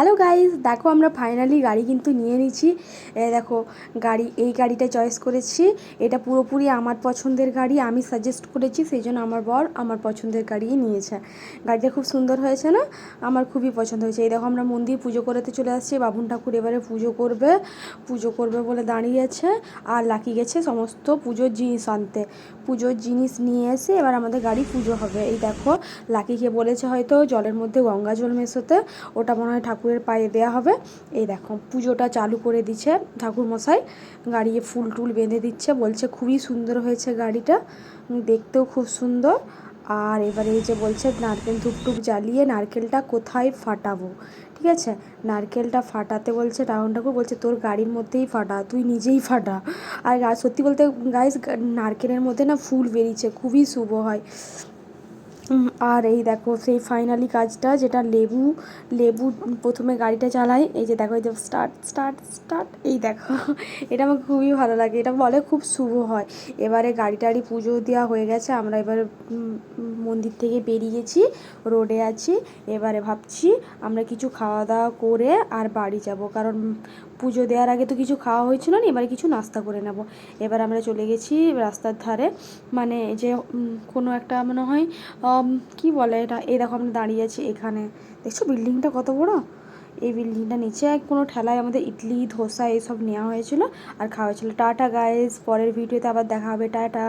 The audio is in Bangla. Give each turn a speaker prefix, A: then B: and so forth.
A: হ্যালো গাইজ দেখো, আমরা ফাইনালি গাড়ি কিন্তু নিয়ে নিচ্ছি দেখো, গাড়ি, এই গাড়িটা চয়েস করেছি। এটা পুরোপুরি আমার পছন্দের গাড়ি। আমি সাজেস্ট করেছি সেই জন্য আমার বর আমার পছন্দের গাড়িই নিয়েছে। গাড়িটা খুব সুন্দর হয়েছে না? আমার খুবই পছন্দ হয়েছে। এই দেখো, আমরা মন্দির পুজো করতে চলে আসছি। বাবুন ঠাকুর এবারে পুজো করবে। পুজো করবে বলে দাঁড়িয়েছে আর লাকি গেছে সমস্ত পুজোর জিনিস আনতে। পুজোর জিনিস নিয়ে এসে এবার আমাদের গাড়ি পুজো হবে। এই দেখো, লাকিকে বলেছে হয়তো জলের মধ্যে গঙ্গা জল মেশোতে। ওটা মনে হয় ঠাকুরের পায়ে দেওয়া হবে। এই দেখো, পুজোটা চালু করে দিচ্ছে ঠাকুর মশাই গাড়ি ফুল টুল বেঁধে দিচ্ছে, বলছে খুবই সুন্দর হয়েছে গাড়িটা, দেখতেও খুব সুন্দর। আর এবারে এই যে বলছে, নারকেল ধূপটুপ জ্বালিয়ে নারকেলটা কোথায় ফাটাবো? ঠিক আছে? নারকেলটা ফাটাতে বলছে রাউন্ড ঠাকুর, বলছে তোর গাড়ির মধ্যেই ফাটা, তুই নিজেই ফাটা। আর সত্যি বলতে গাইস নারকেলের মধ্যে না ফুল বেরিয়েছে, খুবই শুভ হয়। আর এই দেখো, সেই ফাইনালি কাজটা যেটা লেবু লেবু প্রথমে গাড়িটা চালাই এই যে দেখো, এই যে স্টার্ট স্টার্ট স্টার্ট এই দেখো, এটা আমার খুবই ভালো লাগে, এটা বলে খুব শুভ হয়। এবারে গাড়ি টাড়ি পুজো দেওয়া হয়ে গেছে, আমরা এবারে মন্দির থেকে বেরিয়েছি, রোডে আছি। এবারে ভাবছি আমরা কিছু খাওয়া দাওয়া করে আর বাড়ি যাব। কারণ পুজো দেওয়ার আগে তো কিছু খাওয়া হয়েছিল না, এবারে কিছু নাস্তা করে নেব। এবার আমরা চলে গেছি রাস্তার ধারে। মানে যে কোনো একটা মনে হয় কি বলে এটা? এই দেখো আমরা দাঁড়িয়ে আছি এখানে। দেখছ বিল্ডিংটা কত বড়? এই বিল্ডিংটা নিচে কোনো ঠেলায় আমাদের ইডলি, ধোসা এইসব নেওয়া হয়েছিল আর খাওয়া হয়েছিল। টাটা গাইজ পরের ভিডিওতে আবার দেখা হবে। টাটা।